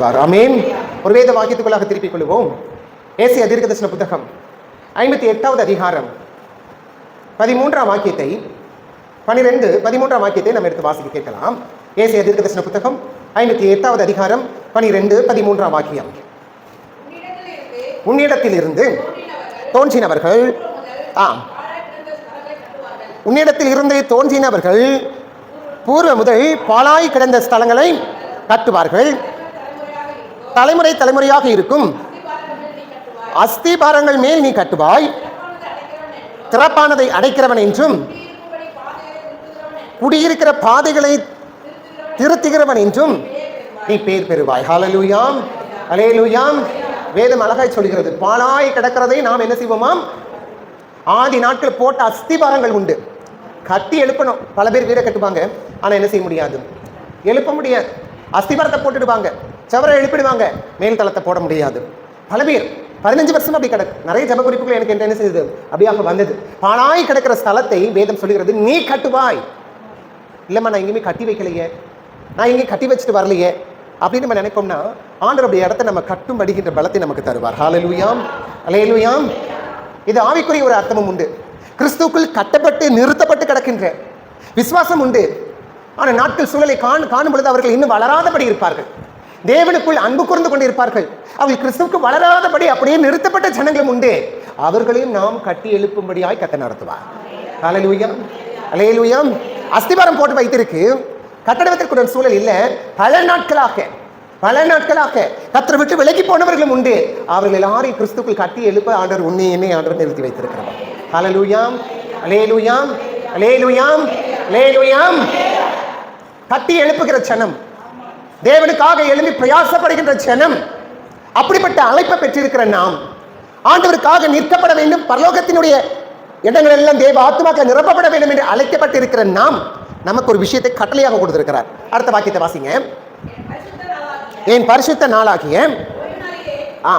அமேன் ஒரு வேத வாக்கியத்துக்குள்ளாக திருப்பிக் கொள்வோம். ஏசிய தீர்க்கதர்சன புத்தகம் ஐம்பத்தி எட்டாவது அதிகாரம். பதிமூன்றாம் வாக்கியத்தை பனிரெண்டு பதிமூன்றாம் வாக்கியத்தை நம்ம எடுத்து வாசிக்க கேட்கலாம். ஏசிய தீர்க்கதர்சன புத்தகம் ஐம்பத்தி எட்டாவது அதிகாரம் பனிரெண்டு பதிமூன்றாம் வாக்கியம். உன்னிடத்திலிருந்து தோன்றினவர்கள் ஆம். உன்னிடத்தில் இருந்து தோன்றினவர்கள் பூர்வ முதல் பாலாய் கிடந்த ஸ்தலங்களை கட்டுவார்கள். தலைமுறை தலைமுறையாக இருக்கும். அஸ்திபாரங்கள் மேல் நீ கட்டுவாய். திறப்பானதை அடைக்கிறவன் என்றும் குடியிருக்கிற பாதைகளை திருத்துகிறவன் என்றும் நீ பேர் பெறுவாய். ஹalleluyaம் அலேலுயாம் வேதம் அழகாய் சொல்கிறது. பாலாய் கிடக்கிறதை நாம் என்ன செய்வோமாம்? ஆதி நாட்கள் போட்ட அஸ்திபாரங்கள் உண்டு. கட்டி எழுப்பணும். பல பேர் வீர கட்டுவாங்க. ஆனால் என்ன செய்ய முடியாது? எழுப்ப முடியாது. அஸ்திபாரத்தை போட்டுடுவாங்க. செவரை எழுப்பிடுவாங்க. மேல் தளத்தை போட முடியாது. பல பேர் பதினஞ்சு வருஷம் அப்படி கிடக்கு. நிறைய ஜப குறிப்புகள் எனக்கு என்ன செய்யுது அப்படியாக வந்தது. பாழாய் கிடக்கிற ஸ்தலத்தை வேதம் சொல்லுகிறது நீ கட்டுவாய். இல்லைம்மா நான் எங்கேயுமே கட்டி வைக்கலையே. நான் எங்கேயும் கட்டி வச்சுட்டு வரலையே. அப்படின்னு நம்ம நினைப்போம்னா ஆண்டர் அப்படி இடத்த நம்ம கட்டும் படிக்கின்ற பலத்தை நமக்கு தருவார். ஹாலலுயாம் அலையலுயாம் இது ஆவிக்குரிய ஒரு அர்த்தமும் உண்டு. கிறிஸ்துவுக்குள் கட்டப்பட்டு நிறுத்தப்பட்டு கிடக்கின்ற விசுவாசம் உண்டு. ஆனால் நாட்கள் சூழலை காண் காணும் பொழுது அவர்கள் இன்னும் வளராதபடி இருப்பார்கள். தேவனுக்குள் அன்பு கூர்ந்து கொண்டிருப்பார்கள். அவள் கிறிஸ்துவுக்கு வளராதபடி அப்படியே நிறுத்தப்பட்ட ஜனங்களும் உண்டு. அவர்களையும் நாம் கட்டி எழுப்பும்படியாய் கத்த நடத்துவார். அலையலுயம் அலையலுயம் அஸ்திபாரம் போட்டு வைத்திருக்கு. கட்டடத்திற்குடன் சூழல் இல்லை. பல நாட்களாக பல நாட்களாக கத்தரை விட்டு விலகி போனவர்களும் உண்டு. அவர்கள் எல்லாரையும் கிறிஸ்துக்குள் கட்டி எழுப்ப ஆண்டவர் உன்னை என்னை ஆண்டவர் நிறுத்தி வைத்திருக்கிறார் ஹalleluyaம் அலேலுயாம் அலேலுயாம் அலேலுயாம் கட்டி எழுப்புகிற சனம் தேவனுக்காக எழும்பி பிரயாசப்படுகின்ற ஜனம் அப்படிப்பட்ட அழைப்பை பெற்றிருக்கிற நாம் ஆண்டவருக்காக நிற்கப்பட வேண்டும் பரலோகத்தினுடைய இடங்கள் எல்லாம் தேவ ஆத்மாக்க நிரப்பப்பட வேண்டும் என்று அழைக்கப்பட்டிருக்கிற நாம் நமக்கு ஒரு விஷயத்தை கட்டளையாக கொடுத்திருக்கிறார். அடுத்த வாக்கியத்தை வாசிங்க. என் பரிசுத்த நாளாகிய ஆ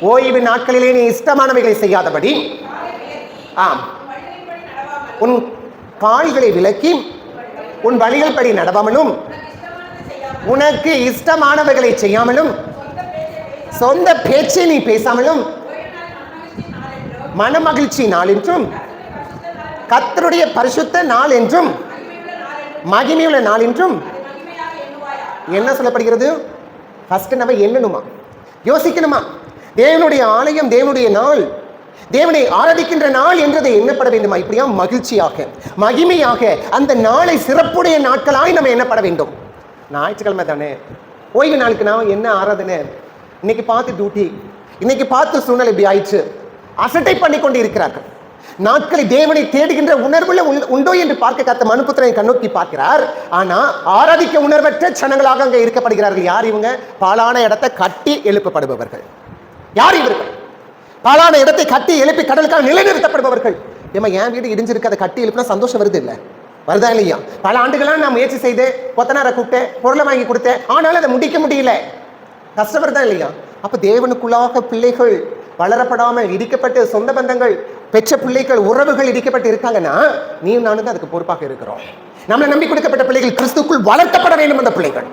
ஓய்வு நாட்களிலே நீ இஷ்டமானவைகளை செய்யாதபடி ஆம் உன் கால்களை விலக்கி உன் வழிகள் படி நடவாமலும் உனக்கு இஷ்டமானவைகளை செய்யாமலும் சொந்த பேச்சை நீ பேசாமலும் மனமகிழ்ச்சி நாள் என்றும் கத்தருடைய பரிசுத்த நாள் என்றும் மகிமையுள்ள நாள் என்றும் என்ன சொல்லப்படுகிறது? ஃபஸ்ட்டு நம்ம எண்ணணுமா? யோசிக்கணுமா? தேவனுடைய ஆலயம் தேவனுடைய நாள் தேவனை ஆராதிக்கின்ற நாள் என்றதை எண்ணப்பட வேண்டுமா? இப்படியா? மகிழ்ச்சியாக மகிமையாக அந்த நாளை சிறப்புடைய நாட்களாய் நம்ம எண்ணப்பட வேண்டும். ஞாயிற்றுக்கிழமை தானே ஓய்வு நாளுக்கு நான் என்ன ஆராதனை? இன்னைக்கு பார்த்து டியூட்டி இன்னைக்கு பார்த்து சூழ்நிலை இப்படி ஆயிடுச்சு. அசட்டை பண்ணி கொண்டு இருக்கிறார்கள். நாட்களை தேவனை தேடுகின்ற உணர்வுல உண்டோ என்று பார்க்க கத்த மனுபுத்திரனை கண்ணோக்கி பார்க்கிறார். ஆனா ஆராதிக்க உணர்வற்ற ஜனங்களாக அங்கே இருக்கப்படுகிறார்கள் யார் இவங்க? பாலான இடத்தை கட்டி எழுப்பப்படுபவர்கள். யார் இவர்கள்? பாலான இடத்தை கட்டி எழுப்பி கடலுக்காக நிலைநிறுத்தப்படுபவர்கள். ஏமா என் வீடு இடிஞ்சிருக்கு அதை கட்டி எழுப்பினா சந்தோஷம் வருது இல்லை? வருதா இல்லையா? பல ஆண்டுகளாக நான் முயற்சி செய்து கொத்தனாரை கூப்பிட்டேன் பொருளை வாங்கி கொடுத்தேன். ஆனாலும் அதை முடிக்க முடியல. கஷ்டம் வருதா இல்லையா? அப்போ தேவனுக்குள்ளாக பிள்ளைகள் வளரப்படாமல் இடிக்கப்பட்டு சொந்த பந்தங்கள் பெற்ற பிள்ளைகள் உறவுகள் இடிக்கப்பட்டு இருக்காங்கன்னா நீ நானும் தான் அதுக்கு பொறுப்பாக இருக்கிறோம். நம்மளை நம்பி கொடுக்கப்பட்ட பிள்ளைகள் கிறிஸ்துக்குள் வளர்த்தப்பட வேண்டும் அந்த பிள்ளைகள்.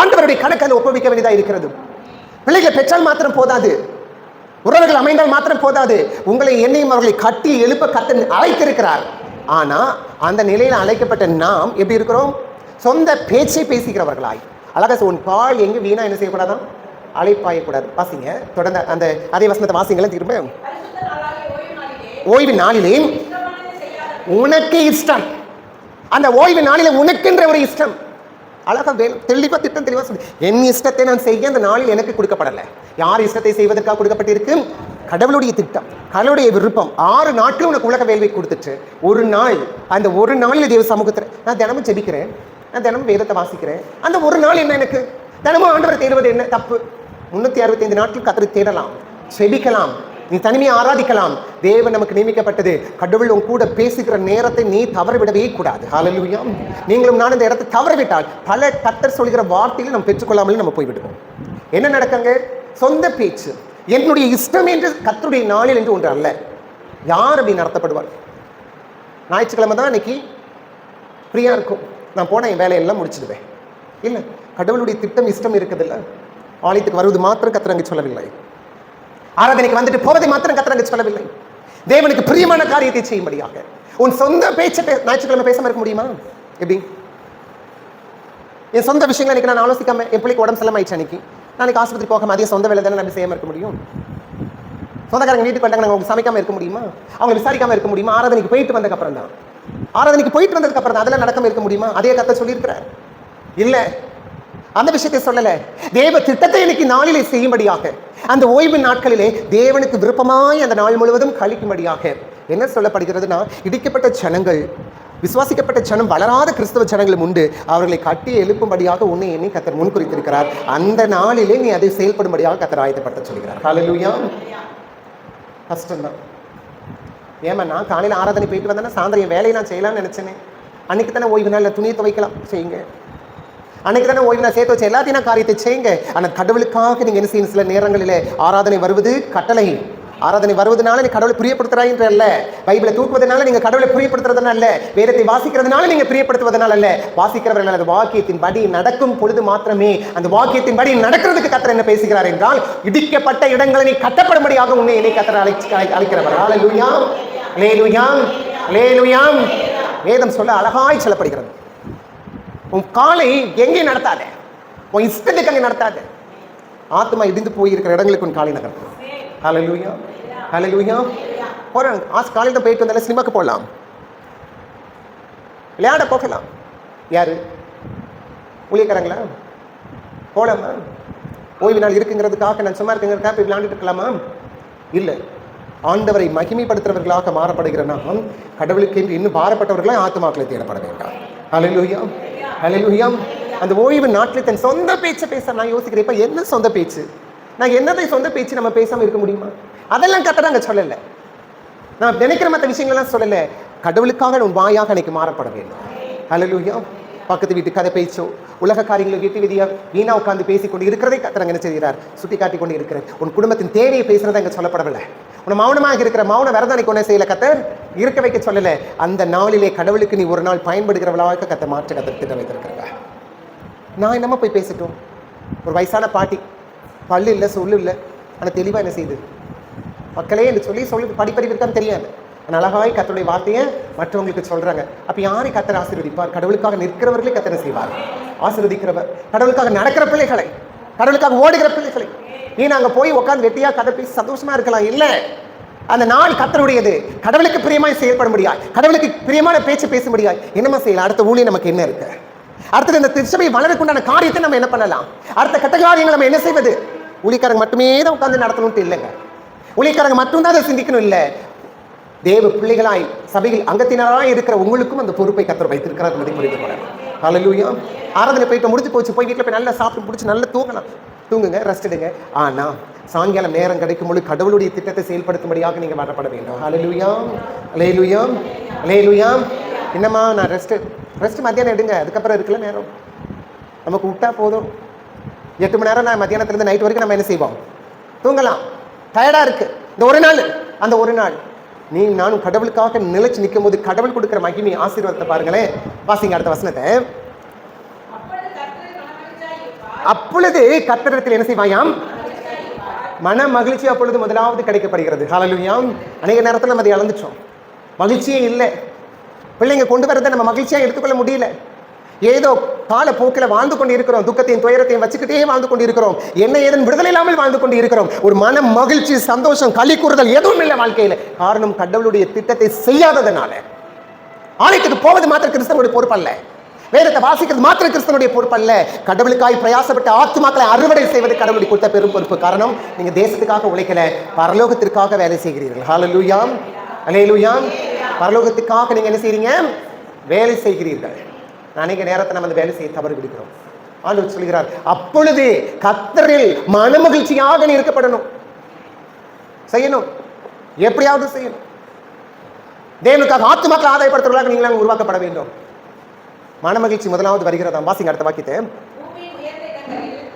ஆண்டவருடைய கணக்கு அதை ஒப்புவிக்க வேண்டியதா இருக்கிறது. பிள்ளைகள் பெற்றால் மாத்திரம் போதாது. உறவுகள் அமைந்தால் மாத்திரம் போதாது. உங்களை என்னையும் அவர்களை கட்டி எழுப்ப கத்தன் அழைத்திருக்கிறார். ஆனால் அந்த நிலையில் அழைக்கப்பட்ட நாம் எப்படி இருக்கிறோம்? சொந்த பேச்சை பேசிக்கிறவர்களாய். அழகா உன் பால் எங்கே வீணா என்ன செய்யக்கூடாதான்? அழைப்பாயக்கூடாது. வாசிங்க. தொடர்ந்து அந்த அதே வசனத்தை வாசிங்களேன் திரும்ப. ஓய்வு நாளிலே உனக்கு இஷ்டம். அந்த ஓய்வு நாளிலே உனக்குன்ற ஒரு இஷ்டம். அழகாக வேணும் தெளிவாக திட்டம் தெளிவாக சொல்லி. என் இஷ்டத்தை நான் செய்ய அந்த நாளில் எனக்கு கொடுக்கப்படலை. யார் இஷ்டத்தை செய்வதற்காக கொடுக்கப்பட்டிருக்கு கடவுளுடைய திட்டம் கடவுளுடைய விருப்பம். ஆறு நாட்கள் உனக்கு உலக வேள்வி கொடுத்துட்டு ஒரு நாள் அந்த ஒரு நாளில் தேவ சமூகத்தில் நான் தினமும் ஜெபிக்கிறேன். நான் தினமும் வேதத்தை வாசிக்கிறேன். அந்த ஒரு நாள் என்ன எனக்கு? தினமும் ஆண்டவரை தேடுவது என்ன? தப்பு. முந்நூற்றி அறுபத்தைந்து நாட்கள் கத்தரை தேடலாம் செபிக்கலாம் நீ தனிமையை ஆராதிக்கலாம். தேவன் நமக்கு நியமிக்கப்பட்டது. கடவுள் உன் கூட பேசுகிற நேரத்தை நீ தவறவிடவே கூடாது. ஹாலலுயா நீங்களும் நான் இந்த இடத்தை தவறவிட்டால் பல கத்தர் சொல்கிற வார்த்தையில் நம்ம பெற்றுக்கொள்ளாமல் நம்ம போய்விடுவோம். என்ன நடக்குங்க? சொந்த பேச்சு. என்னுடைய இஷ்டம் என்று கத்தருடைய நாளில் என்று ஒன்று அல்ல. யார் அப்படி நடத்தப்படுவார்? ஞாயிற்றுக்கிழமை தான் இன்னைக்கு ஃப்ரீயாக இருக்கும். நான் போனால் என் வேலையெல்லாம் முடிச்சிடுவேன். இல்லை கடவுளுடைய திட்டம் இஷ்டம் இருக்குதில்ல. ஆலயத்துக்கு வருவது மாத்திரம் கத்திரங்க சொல்லவில்லை. ஆராதனைக்கு வந்துட்டு போவதை மாத்திரம் கத்திரங்க சொல்லவில்லை. தேவனுக்கு பிரியமான காரியத்தை செய்யும்படியாக. உன் சொந்த பேச்சை ஞாயிற்றுக்கிழமை பேசாம இருக்க முடியுமா? எப்படி? என் சொந்த விஷயங்களை இன்னைக்கு நான் ஆலோசிக்காம என் பிள்ளைக்கு உடம்பு செல்லம் ஆயிடுச்சு அன்னைக்கு. நாளைக்கு ஆஸ்பத்திரி போக மதியம் சொந்த வேலை தானே நம்ம செய்யாம இருக்க முடியும்? சொந்தக்காரங்க வீட்டுக்கு வந்தாங்க நாங்கள் உங்களுக்கு சமைக்காம இருக்க முடியுமா? அவங்க விசாரிக்காம இருக்க முடியுமா? ஆராதனைக்கு போயிட்டு வந்ததுக்கு அப்புறம் தான் ஆராதனைக்கு போயிட்டு வந்ததுக்கு அப்புறம் தான் அதெல்லாம் நடக்காம இருக்க முடியுமா? அதே கத்தை சொல்லியிருக்கிறார். இல்லை அந்த விஷயத்தை சொல்லல. தேவ திட்டத்தை இன்னைக்கு நாளிலே செய்யும்படியாக அந்த ஓய்வு நாட்களிலே தேவனுக்கு விருப்பமாய் அந்த நாள் முழுவதும் கழிக்கும்படியாக. என்ன சொல்லப்படுகிறதுனா இடிக்கப்பட்ட ஜனங்கள் விசுவாசிக்கப்பட்ட ஜனம் வளராத கிறிஸ்தவ ஜனங்களும் உண்டு. அவர்களை கட்டி எழுப்பும்படியாக உன்னை எண்ணி கத்தர் முன்குறித்திருக்கிறார். அந்த நாளிலே நீ அதை செயல்படும்படியாக கத்தர் ஆயத்தப்படுத்த சொல்கிறார். ஹalleluya கஷ்டம்தான். ஏமா நான் காலையில் ஆராதனை போயிட்டு வந்தேன்னா சாயந்தரம் வேலையெல்லாம் வேலையை நான் செய்யலாம்னு நினச்சேனே. அன்னைக்கு தானே ஓய்வு நாளில் துணியை துவைக்கலாம். செய்யுங்க. அன்னைக்கு தானே ஓய்வு நான் சேர்த்து வச்ச எல்லாத்தையும் நான் காரியத்தை செய்யுங்க. ஆனால் கடவுளுக்காக நீங்கள் என்ன செய்யணும்? சில நேரங்களில் ஆராதனை வருவது கட்டளை. ஆராதனை வருவதனால நீ கடவுளை பிரியப்படுத்துறாயின்ற அல்ல. பைபிளை தூக்குவதனால நீங்க கடவுளை பிரியப்படுத்துறதுனால அல்ல. வேதத்தை வாசிக்கிறதுனால நீங்க பிரியப்படுத்துவதனால அல்ல. வாசிக்கிறவர்கள் அந்த வாக்கியத்தின் படி நடக்கும் பொழுது மாத்திரமே அந்த வாக்கியத்தின் படி நடக்கிறதுக்கு கத்தர் என்ன பேசுகிறார் என்றால் இடிக்கப்பட்ட இடங்களை நீ கட்டப்படும்படியாக உன்னை என்னை கத்தர் அழைச்சு அழைக்கிறவர். ஆலலுயாம் லேலுயாம் லேலுயாம் வேதம் சொல்ல அழகாய் சொல்லப்படுகிறது. உன் காலை எங்கேயும் நடத்தாத? உன் இஷ்டத்துக்கு அங்கே நடத்தாத. ஆத்மா இடிந்து போயிருக்கிற இடங்களுக்கு உன் காலை நகர்த்து ஹலலூயா ஹலலூயா போகிறேன் ஆஸ் காலையில் தான் போயிட்டு வந்தாலும் சினிமாக்கு போகலாம் விளையாட போகலாம். யாரு? ஊழியக்காரங்களா? போகலாமா ஓய்வு நாள் இருக்குங்கிறதுக்காக நான் சும்மா இருக்குங்கிறதுக்காக போய் விளையாண்டுட்டு இருக்கலாமா? இல்லை. ஆண்டவரை மகிமைப்படுத்துறவர்களாக மாறப்படுகிற நாம் கடவுளுக்கு இன்னும் பாரப்பட்டவர்களாக ஆத்மாக்களை தேடப்பட வேண்டாம். ஹalleluya ஹalleluya அந்த ஓய்வு நாட்டில் தன் சொந்த பேச்சை பேச நான் யோசிக்கிறேன். இப்போ என்ன சொந்த பேச்சு? நான் என்னதை சொந்த பேச்சு நம்ம பேசாமல் இருக்க முடியுமா? அதெல்லாம் கத்த அங்கே சொல்லலை. நான் நினைக்கிற மற்ற விஷயங்கள்லாம் சொல்லலை. கடவுளுக்காக உன் வாயாக அன்னைக்கு மாறப்பட வேண்டும். ஹalleluya பக்கத்து வீட்டு கதை பேச்சோ உலக காரியங்களை வீட்டு விதியாக வீணா உட்காந்து பேசிக்கொண்டு இருக்கிறதே இருக்கிறதை என்ன செய்கிறார்? சுட்டி காட்டி கொண்டு இருக்கிறார். உன் குடும்பத்தின் தேவையை பேசுகிறத அங்கே சொல்லப்படவில்லை. உன்னை மௌனமாக இருக்கிற மௌன விரதனைக்கு ஒன்றே செய்யல கத்தர் இருக்க வைக்க சொல்லலை. அந்த நாளிலே கடவுளுக்கு நீ ஒரு நாள் பயன்படுகிறவளாக கத்தை மாற்ற கத்த திட்டம் வைத்திருக்கிறங்க நான் என்னம்மா போய் பேசட்டும். ஒரு வயசான பாட்டி பல்லு இல்லை சொல்லு இல்லை. ஆனால் தெளிவாக என்ன செய்யுது மக்களே என்று சொல்லி சொல்லி படிப்பறிவு இருக்கான்னு தெரியாது. ஆனால் அழகாய் கத்தருடைய வார்த்தையை மற்றவங்களுக்கு சொல்கிறாங்க அப்போ யாரை கத்தர் ஆசீர்வதிப்பார்? கடவுளுக்காக நிற்கிறவர்களே கத்தனை செய்வார்? ஆசீர்வதிக்கிறவர். கடவுளுக்காக நடக்கிற பிள்ளைகளை கடவுளுக்காக ஓடுகிற பிள்ளைகளை நீ நாங்கள் போய் உட்காந்து வெட்டியாக கதை பேசி சந்தோஷமா இருக்கலாம். இல்ல. அந்த நாள் கத்தருடையது. கடவுளுக்கு பிரியமாய் செயல்பட முடியாது. கடவுளுக்கு பிரியமான பேச்சு பேச முடியாது. என்னமா செய்யலாம்? அடுத்த ஊழியர் நமக்கு என்ன இருக்கு? அடுத்தது இந்த திருச்சபை வளரக்குண்டான காரியத்தை நம்ம என்ன பண்ணலாம்? அடுத்த கட்ட காரியங்கள் நம்ம என்ன செய்வது? ஊழியக்காரங்க மட்டுமே தான் உட்கார்ந்து நடத்தணும்ட்டு இல்லைங்க. ஊழியக்காரங்க மட்டும்தான் அதை சிந்திக்கணும் இல்லை. தேவ பிள்ளைகளாய் சபையில் அங்கத்தினராய் இருக்கிற உங்களுக்கும் அந்த பொறுப்பை கத்தர் வைத்திருக்கிறார் என்பதை புரிந்து கொள்ளலாம். ஹalleluya ஆராதனை போயிட்டு முடிஞ்சு போச்சு. போய் வீட்டில் போய் நல்லா சாப்பிட்டு முடிச்சு நல்லா தூங்கலாம். தூங்குங்க ரெஸ்ட் எடுங்க. ஆனா சாயங்காலம் நேரம் கிடைக்கும் பொழுது கடவுளுடைய திட்டத்தை செயல்படுத்தும்படியாக நீங்க வரப்பட வேண்டும். ஹalleluya ஹalleluya ஹalleluya என்னம்மா நான் ரெஸ்ட் ரெஸ்ட் மத்தியானம் எடுங்க. அதுக்கப்புறம் இருக்கல நேரம். நமக்கு விட்டா போதும். எட்டு மணி நேரம் நான் மத்தியானத்துலேருந்து நைட் வரைக்கும் நம்ம என்ன செய்வோம்? தூங்கலாம். டயர்டாக இருக்குது இந்த ஒரு நாள் அந்த ஒரு நாள். நீ நானும் கடவுளுக்காக நிலைச்சு நிற்கும் போது கடவுள் கொடுக்குற மகிமை ஆசீர்வாதத்தை பாருங்களேன். வாசிங்க அடுத்த வசனத்தை. அப்பொழுது கத்திரத்தில் என்ன செய்வாயாம்? மன மகிழ்ச்சி அப்பொழுது முதலாவது கிடைக்கப்படுகிறது. ஹalleluyaம் அநேக நேரத்தில் நம்ம அதை இழந்துட்டோம். மகிழ்ச்சியே இல்லை. பிள்ளைங்க கொண்டு வரதை நம்ம மகிழ்ச்சியா எடுத்துக்கொள்ள முடியல. ஏதோ கால போக்கில் வாழ்ந்து கொண்டு இருக்கிறோம் துக்கத்தையும் துயரத்தையும் வச்சுக்கிட்டே வாழ்ந்து கொண்டு இருக்கிறோம் என்ன ஏதன் விடுதலை இல்லாமல் வாழ்ந்து கொண்டு இருக்கிறோம் ஒரு மன மகிழ்ச்சி சந்தோஷம் களி கூறுதல் எதுவும் இல்லை வாழ்க்கையில. காரணம் கடவுளுடைய திட்டத்தை செய்யாததுனால. ஆலயத்துக்கு போவது மாத்திரம் கிறிஸ்தவனுடைய பொறுப்பல்ல. வேதத்தை வாசிக்கிறது மாத்திரம் கிறிஸ்தனுடைய பொறுப்பல்ல. கடவுளுக்காய் பிரயாசப்பட்ட ஆத்துமாக்களை அறுவடை செய்வது கடவுளுக்கு கொடுத்த பெரும் பொறுப்பு. காரணம் நீங்க தேசத்துக்காக உழைக்கல பரலோகத்திற்காக வேலை செய்கிறீர்கள். ஹாலலூயாம் அலேலுயாம் பரலோகத்துக்காக நீங்க என்ன செய்றீங்க? வேலை செய்கிறீர்கள். அநேக நேரத்தை நம்ம அந்த வேலை செய்ய தவறு விடுகிறோம். ஆண்டவர் சொல்கிறார் அப்பொழுது கத்தரில் மனமகிழ்ச்சியாக நீ இருக்கப்படணும். செய்யணும். எப்படியாவது செய்யணும். தேவனுக்காக ஆத்துமாக்கள் ஆதாயப்படுத்துவதாக நீங்களாக உருவாக்கப்பட வேண்டும். மனமகிழ்ச்சி முதலாவது வருகிறதாம் வாசிங்க அடுத்த வாக்கியத்தை.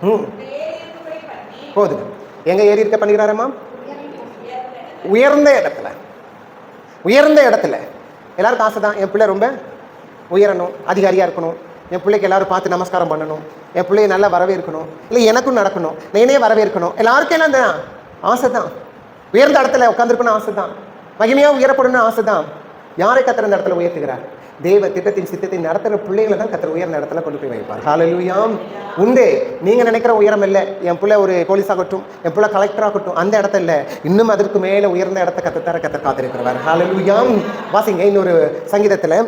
ம். போதுங்க எங்க ஏறி இருக்க பண்ணுகிறாரம்மா உயர்ந்த இடத்துல. உயர்ந்த இடத்துல. எல்லாருக்கும் ஆசை தான். என் பிள்ளை ரொம்ப உயரணும் அதிகாரியாக இருக்கணும். என் பிள்ளைக்கு எல்லாரும் பார்த்து நமஸ்காரம் பண்ணணும். என் பிள்ளைய நல்லா வரவேற்கணும். இல்லை எனக்கும் நடக்கணும். நானே வரவேற்கணும். எல்லாருக்கும் எல்லாம் தான் ஆசை தான். உயர்ந்த இடத்துல உட்காந்துருக்கணும் ஆசை தான். மகிமையாக உயரப்படணும்னு ஆசை தான். யாரை கத்திர இந்த இடத்துல உயர்த்துகிறார்? தேவ திட்டத்தின் சித்தத்தை நடத்துகிற பிள்ளைகளை தான் கத்திர உயர்ந்த இடத்துல கொண்டு போய் வைப்பார். ஹalleluyaம் உண்டு நீங்கள் நினைக்கிற உயரம் இல்லை. என் பிள்ளை ஒரு போலீஸ் ஆகட்டும் என் பிள்ளை கலெக்டர் ஆகட்டும் அந்த இடத்த இல்லை. இன்னும் அதற்கு மேலே உயர்ந்த இடத்த கத்த கத்த காத்திருக்கிறவர். ஹalleluyaம் வாசிங்க இன்னொரு சங்கீதத்தில்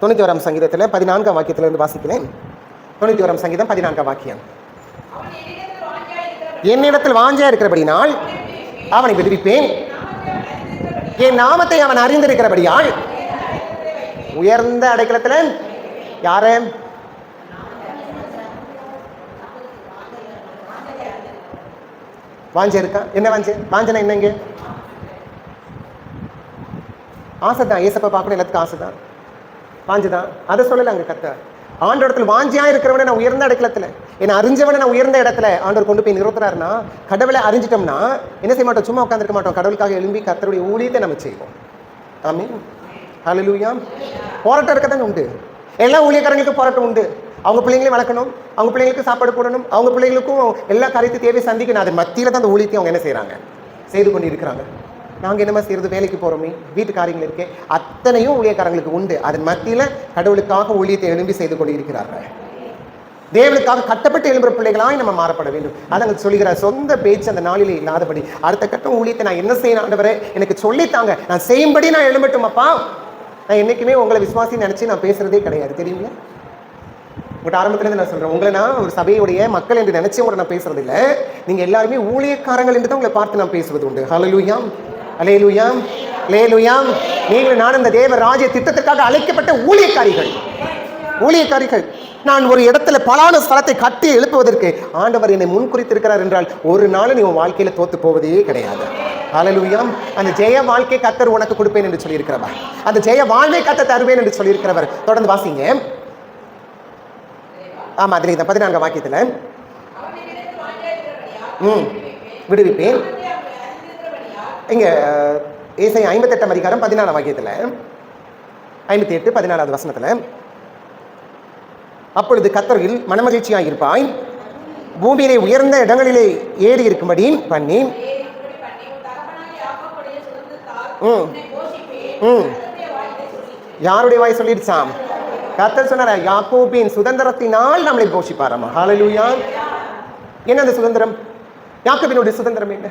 தொண்ணூற்றி ஓராம் சங்கீதத்தில் பதினான்காம் வாக்கியத்திலிருந்து வாசிக்கிறேன். தொண்ணூற்றி ஓராம் சங்கீதம் பதினான்காம் வாக்கியம். என்னிடத்தில் வாஞ்சியாய் இருக்கிறபடி இருக்கிறபடினால் அவனை விடுவிப்பேன். என் நாமத்தை அவன் அறிந்திருக்கிறபடியால் உயர்ந்த அடைக்கலத்தில் யாரு? வாஞ்சை இருக்கா? என்ன வாஞ்சை? வாஞ்சனா என்னங்க ஆசை தான் ஏசப்பா பார்க்கணும் எல்லாத்துக்கும் ஆசை தான் வாஞ்சு தான் அதை சொல்லலை அங்கே கத்த ஆண்டோடத்தில் வாஞ்சியாக இருக்கிறவனை நான் உயர்ந்த இடத்துல என்னை அறிஞ்சவனை நான் உயர்ந்த இடத்துல ஆண்டவர் கொண்டு போய் நிறுத்துறாருன்னா கடவுளை அறிஞ்சிட்டோம்னா என்ன செய்ய மாட்டோம்? சும்மா உட்காந்துருக்க மாட்டோம். கடவுளுக்காக எழும்பி கத்தருடைய ஊழியத்தை நம்ம செய்வோம். ஆமீன். ஹலலூயா போராட்டம் இருக்க தானே உண்டு. எல்லா ஊழியக்காரங்களுக்கும் போராட்டம் உண்டு. அவங்க பிள்ளைங்களையும் வளர்க்கணும். அவங்க பிள்ளைங்களுக்கு சாப்பாடு போடணும். அவங்க பிள்ளைங்களுக்கும் எல்லா காரியத்தையும் தேவை சந்திக்கணும். அது மத்தியில் தான் அந்த ஊழியத்தையும் அவங்க என்ன செய்கிறாங்க செய்து கொண்டு இருக்கிறாங்க நாங்கள் என்னமா செய்யறது? வேலைக்கு போகிறோமே வீட்டு காரியங்கள் இருக்கே. அத்தனையும் ஊழியக்காரங்களுக்கு உண்டு. அதன் மத்தியில் கடவுளுக்காக ஊழியத்தை எழும்பி செய்து கொண்டு இருக்கிறார்கள் தேவனுக்காக கட்டப்பட்டு எழும்புற பிள்ளைகளாய் நம்ம மாறப்பட வேண்டும். அதங்க சொல்லுகிறார் சொந்த பேச்சு அந்த நாளிலே இல்லாதபடி. அடுத்த கட்டம் ஊழியத்தை நான் என்ன செய்யணும் ஆண்டவரே? எனக்கு சொல்லித்தாங்க நான் செய்யும்படி நான் எழும்பட்டும் அப்பா நான் என்னைக்குமே உங்களை விசுவாசி நினச்சி நான் பேசுகிறதே கிடையாது. தெரியுங்களா? உங்கள்கிட்ட ஆரம்பத்துலேருந்து நான் சொல்கிறேன் உங்களை நான் ஒரு சபையுடைய மக்கள் என்று நினச்சி உங்களை நான் பேசுறது இல்லை நீங்கள் எல்லாருமே ஊழியக்காரங்கள் என்று தான் உங்களை பார்த்து நான் பேசுவது உண்டு. ஹலலூயாம் அலேலுயாம் லேலுயாம் நீங்கள் நான் இந்த தேவ ராஜ்ய திட்டத்திற்காக அழைக்கப்பட்ட ஊழியக்காரிகள். ஊழியக்காரிகள் நான் ஒரு இடத்துல பலான ஸ்தலத்தை கட்டி எழுப்புவதற்கு ஆண்டவர் என்னை முன்குறித்திருக்கிறார் என்றால் ஒரு நாள் நீ உன் வாழ்க்கையில தோத்து போவதே கிடையாது. அலலுயாம் அந்த ஜெய வாழ்க்கை கத்தர் உனக்கு கொடுப்பேன் என்று சொல்லியிருக்கிறவர். அந்த ஜெய வாழ்வை கத்த தருவேன் என்று சொல்லியிருக்கிறவர். தொடர்ந்து வாசிங்க. ஆமாம் அதில் இந்த பதினான்கு வாக்கியத்தில். ம் விடுவிப்பேன். இங்கே இசை ஐம்பத்தெட்டாம் அதிகாரம் பதினாலாம் வாக்கியத்தில் ஐம்பத்தி எட்டு பதினாலாவது வசனத்தில் அப்பொழுது கத்தரில் மனமகிழ்ச்சியாக இருப்பாய். பூமியிலே உயர்ந்த இடங்களிலே ஏறி இருக்கும்படி பண்ணி. ம். ம். யாருடைய வாய் சொல்லிடுச்சாம்? கத்தர் சொன்னார் யாக்கோபின் சுதந்திரத்தினால் நம்மளை போஷிப்பாராமா? ஹாலலூயா என்ன அந்த சுதந்திரம்? யாக்கோபினுடைய சுதந்திரம் என்ன?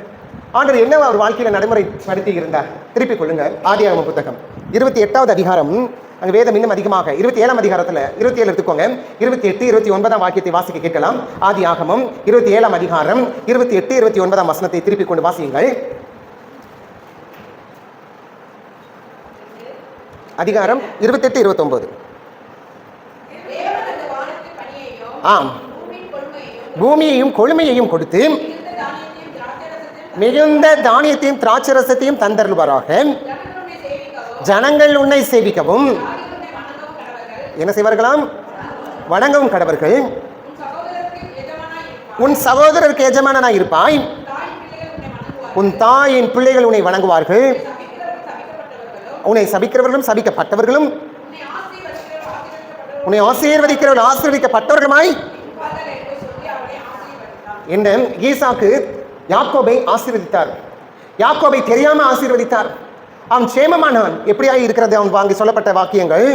ஆண்டவர் என்ன அவர் வாழ்க்கையில நடைமுறைப்படுத்தி இருந்தார்? திருப்பிக் கொள்ளுங்க ஆதியாகம புத்தகம். இருபத்தி எட்டாவது அதிகாரம். அங்க வேதம் இன்னும் அதிகமாக. இருபத்தி ஏழாம் அதிகாரத்துல இருபத்தி ஏழு எடுத்துக்கோங்க. இருபத்தி எட்டு இருபத்தி ஒன்பதாம் வாக்கியத்தை வாசிக்க கேட்கலாம். ஆதி ஆகமம் இருபத்தி ஏழாம் அதிகாரம் இருபத்தி எட்டு இருபத்தி ஒன்பதாம் வசனத்தை திருப்பிக் கொண்டு வாசியுங்கள். அதிகாரம் இருபத்தெட்டு இருபத்தொன்பது ஆம். பூமியையும் கொழுமையையும் கொடுத்து மிகுந்த தானியத்தையும் திராட்சரசத்தையும் தந்தருள்வாராக. ஜனங்கள் உன்னை சேவிக்கவும். என்ன செய்வார்களாம்? வணங்கவும் கடவர்கள். உன் சகோதரருக்கு எஜமானனாக இருப்பாய். உன் தாயின் பிள்ளைகள் உன்னை வணங்குவார்கள். உன்னை சபிக்கிறவர்களும் சபிக்கப்பட்டவர்களும். உன்னை ஆசீர்வதிக்கிறவர்கள் ஆசீர்வதிக்கப்பட்டவர்களுமாய். என்று ஈசாக்கு யாக்கோபை ஆசீர்வதித்தார். யாக்கோபை தெரியாமல் ஆசீர்வதித்தார். அவன் சேமமானவன் எப்படியாக இருக்கிறது அவன் வாங்கி சொல்லப்பட்ட வாக்கியங்கள்?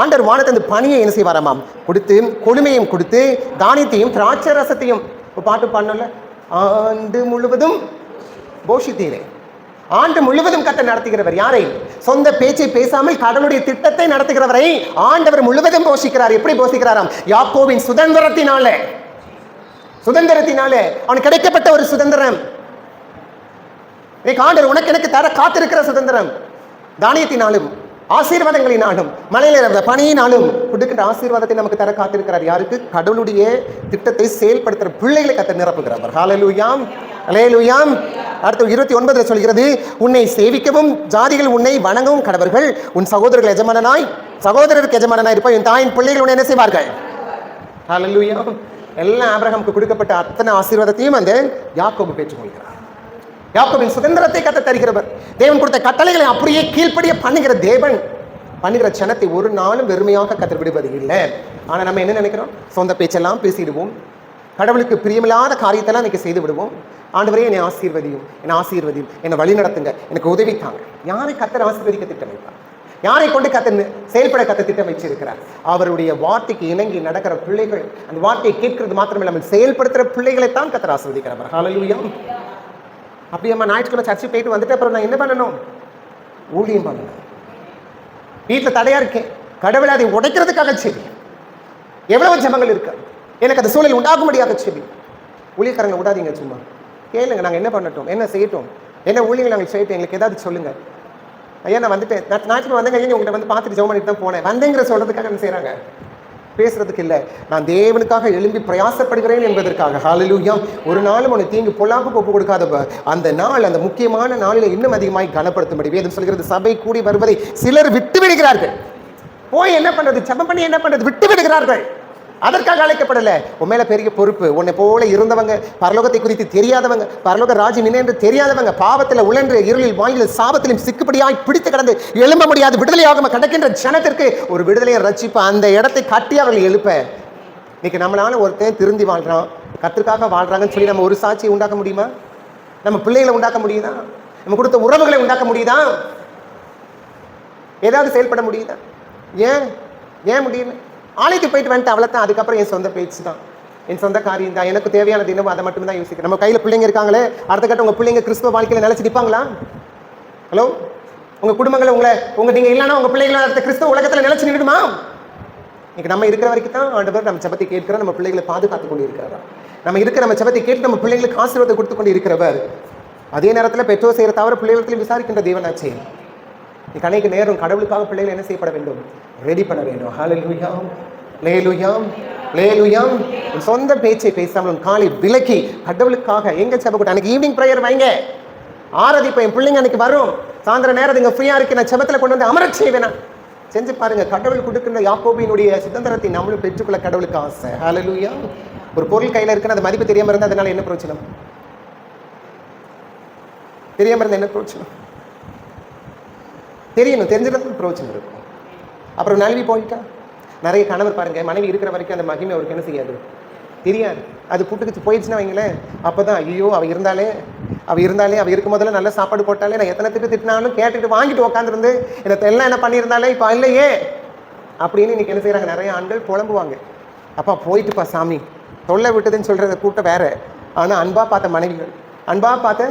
ஆண்டர் வானத்தந்து பணியை என்ன செய்வாராமாம்? கொடுத்து கொடுமையும் கொடுத்து தானியத்தையும் திராட்சை ரசத்தையும் பாட்டு பாடணும்ல? ஆண்டு முழுவதும் போஷித்தீரே. ஆண்டு முழுவதும் கத்த நடத்துகிறவர் யாரை? சொந்த பேச்சை பேசாமல் கடவுளுடைய திட்டத்தை நடத்துகிறவரை ஆண்டவர் முழுவதும் போஷிக்கிறார். எப்படி போஷிக்கிறாராம்? யாக்கோவின் சுதந்திரத்தினாலே. சுதந்திரத்தினாலே அவனுக்கு கிடைக்கப்பட்ட ஒரு சுதந்திரம். இன்னைக்கு காண்டர் உனக்கு எனக்கு தர காத்திருக்கிற சுதந்திரம். தானியத்தினாலும் ஆசீர்வாதங்களினாலும் மலையில இருந்த பணியினாலும் கொடுக்கின்ற ஆசீர்வாதத்தை நமக்கு தர காத்திருக்கிறார். யாருக்கு? கடவுளுடைய திட்டத்தை செயல்படுத்துகிற பிள்ளைகளை கத்த நிரப்புகிறவர். ஹாலலுயாம் ஹalleluyaம் அடுத்து இருபத்தி ஒன்பதுல சொல்கிறது உன்னை சேவிக்கவும் ஜாதிகள் உன்னை வணங்கவும் கடவர்கள் உன் சகோதரர்கள் எஜமானனாய் சகோதரருக்கு எஜமானனாய் இருப்பாய் என் தாயின் பிள்ளைகள் உன்னை என்ன செய்வார்கள்? ஹாலலுயாம் எல்லாம் ஆபிரகாமுக்கு கொடுக்கப்பட்ட அத்தனை ஆசீர்வாதத்தையும் அந்த யாக்கோபு பெற்றுக்கொள்கிறார். யாக்கோபின் சுதந்திரத்தை கத்த தருகிறவர். தேவன் கொடுத்த கட்டளைகளை அப்படியே கீழ்ப்படிய பண்ணுகிற தேவன் பண்ணுகிற சனத்தை ஒரு நாளும் வெறுமையாக கத்தர் விடுவது இல்லை. ஆனால் நம்ம என்ன நினைக்கிறோம்? சொந்த பேச்செல்லாம் பேசிடுவோம். கடவுளுக்கு பிரியமில்லாத காரியத்தெல்லாம் இன்றைக்கி செய்து விடுவோம். ஆண்டவரே என்னை ஆசீர்வதியும் என்னை ஆசீர்வதியும் என்னை வழி நடத்துங்க எனக்கு உதவி தாங்க. யாரை கத்தர் ஆசீர்வதிக்க திட்டம் யாரை கொண்டு கத்த செயல்பட கத்த திட்டம் வச்சிருக்கிறார் அவருடைய வார்த்தைக்கு இணங்கி நடக்கிற பிள்ளைகள் அந்த வார்த்தையை கேட்கறது மாத்திரமில்லாமல் செயல்படுத்துகிற பிள்ளைகளை தான் கத்தர் ஆசீர்வதிக்கிறார் ஹalleluya அப்படியம்மா ஞாயிற்றுக்கிழமை சர்ச்சை போயிட்டு வந்துட்டு அப்புறம் நான் என்ன பண்ணணும்? ஊழியம் பண்ணணும். வீட்டில் தடையாக இருக்கேன் கடவுளை அதை உடைக்கிறதுக்காக செவி. எவ்வளவு ஜெபங்கள் இருக்கு? எனக்கு அந்த சூழல் உண்டாகும்படியாக செவி. ஊழியக்காரங்க விடாதீங்க சும்மா. கேளுங்க நாங்கள் என்ன பண்ணட்டும்? என்ன செய்யட்டும்? என்ன ஊழியர்கள் நாங்கள் செய்யட்டும்? எங்களுக்கு ஏதாவது சொல்லுங்கள் ஐயா நான் வந்துட்டேன். நான் ஞாயிற்றுக்கிழமை வந்தேங்க ஐயா உங்கள்கிட்ட வந்து பார்த்துட்டு ஜெபம் பண்ணிட்டு தான் போனேன். வந்தேங்கிற சொல்றதுக்காக என்ன செய்கிறாங்க பேசுறதுக்கு இல்லை. நான் தேவனுக்காக எழும்பி பிரயாசப்படுகிறேன் என்பதற்காக. ஹalleluya ஒரு நாளும் உனக்கு தீங்கு பொல்லாப்பு ஒப்பு கொடுக்காத அந்த நாள் அந்த முக்கியமான நாளில் இன்னும் அதிகமாய் கனப்படுத்தும்படி வேதம் சொல்கிறது சபை கூடி வருவதை சிலர் விட்டு விடுகிறார்கள் போய் என்ன பண்றது? ஜெபம் பண்ணி என்ன பண்றது? விட்டு விடுகிறார்கள் அதற்காக அழைக்கப்படலை. உன் மேலே பெரிய பொறுப்பு. உன்னை போல இருந்தவங்க பரலோகத்தை குறித்து தெரியாதவங்க பரலோக ராஜ்யம் என்ன என்று தெரியாதவங்க பாவத்தில் உழன்று இருளில் வாயில் சாபத்திலும் சிக்குப்படியாய் பிடித்து கடந்து எழும்ப முடியாது விடுதலையாகாம கிடக்கின்ற ஜனத்திற்கு ஒரு விடுதலையை ரசிப்ப அந்த இடத்தை கட்டி அவர்கள் எழுப்ப. இன்னைக்கு நம்மளால ஒருத்தன் திருந்தி வாழ்கிறான் கத்திற்காக வாழ்கிறாங்கன்னு சொல்லி நம்ம ஒரு சாட்சியை உண்டாக்க முடியுமா? நம்ம பிள்ளைகளை உண்டாக்க முடியுதா? நம்ம கொடுத்த உறவுகளை உண்டாக்க முடியுதா? ஏதாவது செயல்பட முடியுதா? ஏன்? ஏன் முடியல? ஆலயத்துக்கு போயிட்டு வந்துட்டு அவ்வளோ தான் அதுக்கப்புறம் என் சொந்த பேச்சு தான். என் சொந்த காரியம் தான். எனக்கு தேவையான தினமும் அதை மட்டும் தான் யோசிக்கிறேன். நம்ம கையில் பிள்ளைங்க இருக்காங்களே அடுத்த கட்ட உங்கள் பிள்ளைங்க கிறிஸ்துவ வாழ்க்கையில் நிலச்சி நிற்பாங்களா ஹலோ உங்கள் குடும்பங்களை உங்களை உங்கள் நீங்கள் இல்லைன்னா உங்கள் பிள்ளைங்களை அடுத்த கிறிஸ்துவ உலகத்தில் நிலச்சி நின்றுடுமா இன்னைக்கு நம்ம இருக்கிற வரைக்கும் தான் ஆண்டவர் நம்ம ஜெபத்தை கேட்கிறோம் நம்ம பிள்ளைகளை பாதுகாத்து கொண்டு இருக்கிறதா நம்ம இருக்கிற நம்ம ஜெபத்தை கேட்டு நம்ம பிள்ளைங்களுக்கு ஆசீர்வாதம் கொடுத்து கொண்டு இருக்கிறவர் அதே நேரத்தில் பெற்றோர் செய்கிற தவிர பிள்ளைகளுக்கு விசாரிக்கின்ற தேவனாச்சே. நீ கணைக்கு நேரம் கடவுளுக்காக பிள்ளைகள் என்ன செய்யப்பட வேண்டும்? ரெடி பண்ண வேண்டும். ஹalleluya லேலுயாம் லேலுயாம் உன் சொந்த பேச்சை பேசாமல் உன் காலை விலக்கி கடவுளுக்காக எங்க ஜெப கூட அன்னைக்கு ஈவினிங் ப்ரேயர் வைங்க. இப்போ என் பிள்ளைங்க அன்னைக்கு வரும். சாயந்தர நேரம் இங்கே ஃப்ரீயாக இருக்கு. நான் செபத்தில் கொண்டு வந்து அமரச் செய்வேனா? செஞ்சு பாருங்க. கடவுள் கொடுக்கின்ற யாக்கோபினுடைய சுதந்திரத்தை நம்மளும் பெற்றுக்கொள்ள கடவுளுக்கு ஆசை. ஹலலுயா ஒரு பொருள் கையில் இருக்குன்னு அது மதிப்பு தெரியாமல் இருந்தால் அதனால என்ன பிரச்சனை தெரியாமல் இருந்தால் என்ன பிரச்சனை தெரியணும். தெரிஞ்சிருந்தா பிரயோஜனம் இருக்கும். அப்புறம் நழுவி போயிட்டா? நிறைய கணவர் பாருங்க மனைவி இருக்கிற வரைக்கும் அந்த மகிமை அவருக்கு என்ன செய்யாது? தெரியாது. அது புட்டுக்குச்சு போயிடுச்சுன்னா வைங்களேன். அப்பதான் ஐயோ அவள் இருந்தாலே அவள் இருந்தாலே அவ இருக்கும் போதெல்லாம் நல்ல சாப்பாடு போட்டாலே நான் எத்தனை திட்டு திட்டினாலும் கேட்டுட்டு வாங்கிட்டு உட்காந்துருந்து எனக்கு எல்லாம் என்ன பண்ணியிருந்தாலே இப்போ இல்லையே. அப்படின்னு இன்னைக்கு என்ன செய்கிறாங்க நிறைய ஆண்கள் புலம்புவாங்க. அப்பா போயிட்டுப்பா சாமி. தொல்லை விட்டதுன்னு சொல்கிறத கூட்டம் வேறு. ஆனால் அன்பாக பார்த்த மனைவிகள் அன்பாக பார்த்த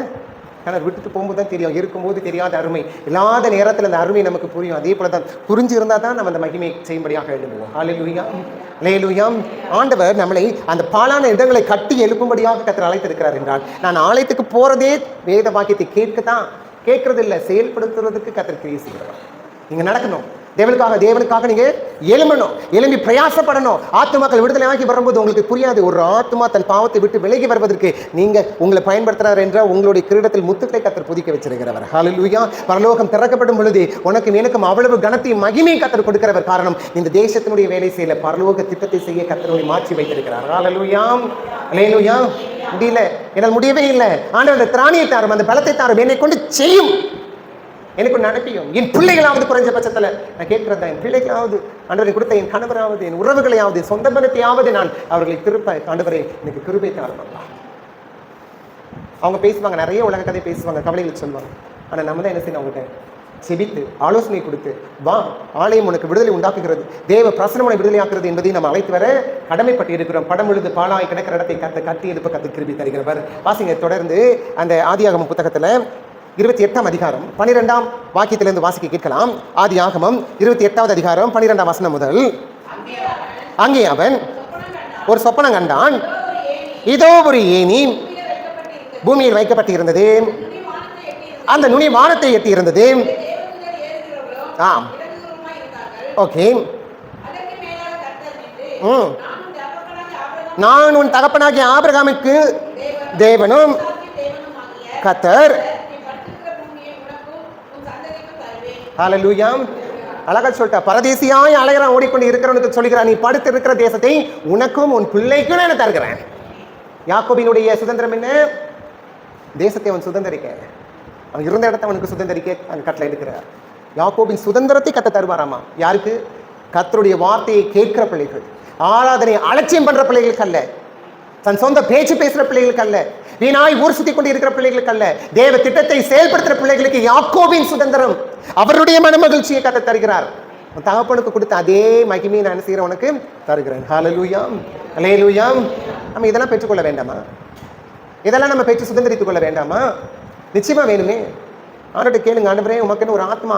ஏன்னா விட்டுட்டு போகும்போது தான் தெரியும். இருக்கும்போது தெரியாத அருமை. இல்லாத நேரத்தில் அந்த அருமை நமக்கு புரியும். அதே போல தான் புரிஞ்சு இருந்தால் தான் நம்ம அந்த மகிமை செய்யும்படியாக எழுதுவோம் ஹalleluya லேலுயா ஆண்டவர் நம்மளை அந்த பாலான இடங்களை கட்டி எழுப்பும்படியாக கத்திர அழைத்திருக்கிறார் என்றால் நான் ஆலயத்துக்கு போகிறதே வேத வாக்கியத்தை கேட்க தான் கேட்கறதில்லை செயல்படுத்துறதுக்கு கத்திர கிரியை செய்கிறார் இங்கே நடக்கணும். தேவனுக்காக தேவனுக்காக நீங்க எழும்பணும் எழும்பி பிரயாசப்படணும். ஆத்துமாக்கள் விடுதலை ஆகி வரும்போது உங்களுக்கு புரியாது. ஒரு ஆத்துமா தன் பாவத்தை விட்டு விலகி வருவதற்கு நீங்கள் உங்களை பயன்படுத்துறார் என்றால் உங்களுடைய கிரீடத்தில் முத்துக்களை கத்தர் புதிக்க வச்சிருக்கிறவர். ஹalleluya பரலோகம் திறக்கப்படும் பொழுது உனக்கும் எனக்கும் அவ்வளவு கனத்தையும் மகிமையும் கத்தர் கொடுக்கிறவர். காரணம் இந்த தேசத்தினுடைய வேலை செய்யல. பரலோக திட்டத்தை செய்ய கத்தருடைய மாற்றி வைத்திருக்கிறார். ஹalleluya ஹalleluya முடியல. என்னால் முடியவே இல்லை. ஆனால் அந்த திராணியை தாரும் அந்த பலத்தை தாரும் என்னை கொண்டு செய்யும். எனக்கு ஒன்று அனுப்பியும் என் பிள்ளைகளாவது குறைஞ்ச பட்சத்தில் நான் கேட்கிறதா என் பிள்ளைகளாவது ஆண்டவரை கொடுத்த என் கணவராவது என் உறவுகளையாவது சொந்த பலத்தையாவது நான் அவர்களை திருப்ப ஆண்டவரை எனக்கு கிருபை தாரணும்ப்பா அவங்க பேசுவாங்க நிறைய உலக கதை பேசுவாங்க கவலைகள் சொல்லுவாங்க. ஆனால் நம்ம தான் என்ன செய்யணும் அவங்ககிட்ட? செபித்து ஆலோசனை கொடுத்து வா ஆலயம் உனக்கு விடுதலை உண்டாக்குகிறது. தேவ பிரசனமான விடுதலையாக்குறது என்பதை நம்ம அழைத்து வர கடமைப்பட்டு இருக்கிறோம். படம் எழுது பாலாய் கிடக்கிற இடத்தை கத்த கட்டி எடுப்ப கத்து கிருபி தருகிறவர். வாசிங்க தொடர்ந்து அந்த ஆதியாகம புத்தகத்தில் இருபத்தி எட்டாம் அதிகாரம் பன்னிரெண்டாம் வாக்கியத்திலிருந்து வாசிக்க கேட்கலாம். ஆதி ஆகமம் இருபத்தி எட்டாவது அதிகாரம் பன்னிரெண்டாம் வசனம் முதல். அங்கே அவன் ஒரு சொப்பனம் கண்டான். இதோ ஒரு ஏணி பூமியில் வைக்கப்பட்டிருந்தது. அந்த நுனி வானத்தை எட்டி இருந்தது. ஆம். ஓகே. ம். நான் உன் தகப்பனாகிய ஆபிரகாமுக்கு தேவனும் கத்தர் ஹalleluya. அழகா சொல்லிட்டா பரதேசியாய் அழகரா ஓடிக்கொண்டு இருக்கிறவனுக்கு சொல்கிறான் நீ படுத்து இருக்கிற தேசத்தை உனக்கும் உன் பிள்ளைக்கும் நான் தருகிறேன். யாக்கோபினுடைய சுதந்திரம் என்ன? தேசத்தை அவன் சுதந்திரிக்க அவன் இருந்த இடத்தை அவனுக்கு சுதந்திரிக்க அவன் கட்டளை எடுக்கிறார். யாக்கோபின் சுதந்திரத்தை கத்த தருவாராமா? யாருக்கு? கத்தருடைய வார்த்தையை கேட்கிற பிள்ளைகள் ஆராதனை அலட்சியம் பண்ணுற பிள்ளைகளுக்கு அல்ல. தன் சொந்த பேச்சு பேசுற பிள்ளைகளுக்கு அல்ல. வீணாய் ஊர் சுத்தி கொண்டு இருக்கிற பிள்ளைகளுக்கு அல்ல. தேவ திட்டத்தை செயல்படுத்துற பிள்ளைகளுக்கு யாக்கோவின் சுதந்திரம். அவருடைய மனமகிழ்ச்சியை கத்த தருகிறார். உன் தகப்பனுக்கு கொடுத்த அதே மகிமையை நான் என்ன செய்கிறேன் உனக்கு தருகிறேன். ஹalleluyaம் அலேலூயாம் நம்ம இதெல்லாம் பெற்றுக்கொள்ள வேண்டாமா? இதெல்லாம் நம்ம பெற்று சுதந்திரித்துக் கொள்ள வேண்டாமா? நிச்சயமா வேணுமே. ஆண்டோட கேளுங்க ஆண்டவரே உமக்குன்னு ஒரு ஆத்மா